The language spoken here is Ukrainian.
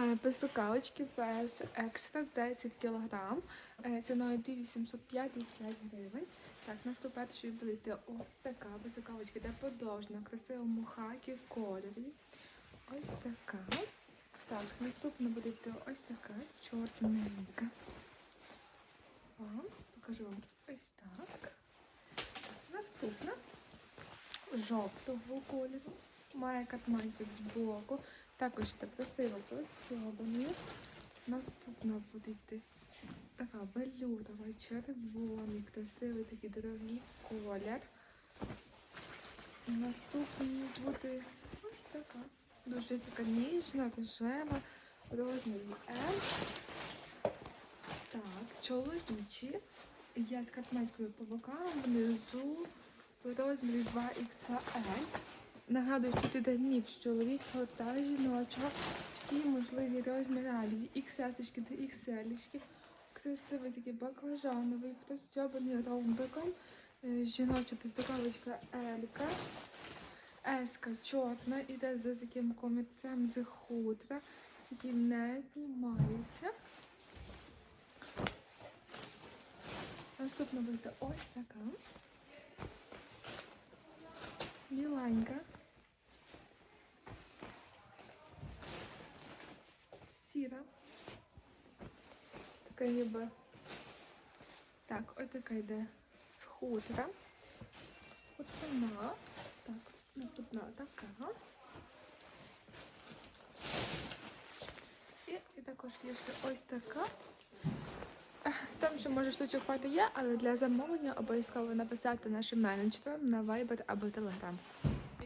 Е, Безрукавочки без екстра 10 кг. Ціною 2850 гривень. Так, наступне, що буде йти ось така безрукавочка, йде подовжна, красивому хакі кольорі. Ось така. Так, наступна буде ось така чорненька. Вам покажу вам ось так. Наступна жовтого кольору. Має катманчик з боку. Також йде красиво простьобаний. Наступна буде йти така велюрова, червоний, красивий такий дорогий колір. Наступний буде ось така. Дуже така ніжна, рожева, розмірі L. Так, чоловічі. Я з катметкою по бокам, внизу в розмірі 2XL. Нагадую, що тут іде мікс чоловічого та жіночого. Всі можливі розміри XS до XL. Красивий такий баклажановий, простьобаний ромбиком. Е, Жіноча піздоковочка Елька. Еска чорна, іде за таким комірцем з хутра, який не знімається. Наступна буде ось така. Біленька. Така ніби. Так, ось така йде з хутра. От вона. Так, наступна така. І, і також є ще ось така. Там ще може штучок є, але для замовлення обов'язково написати нашим менеджерам на Viber або Telegram.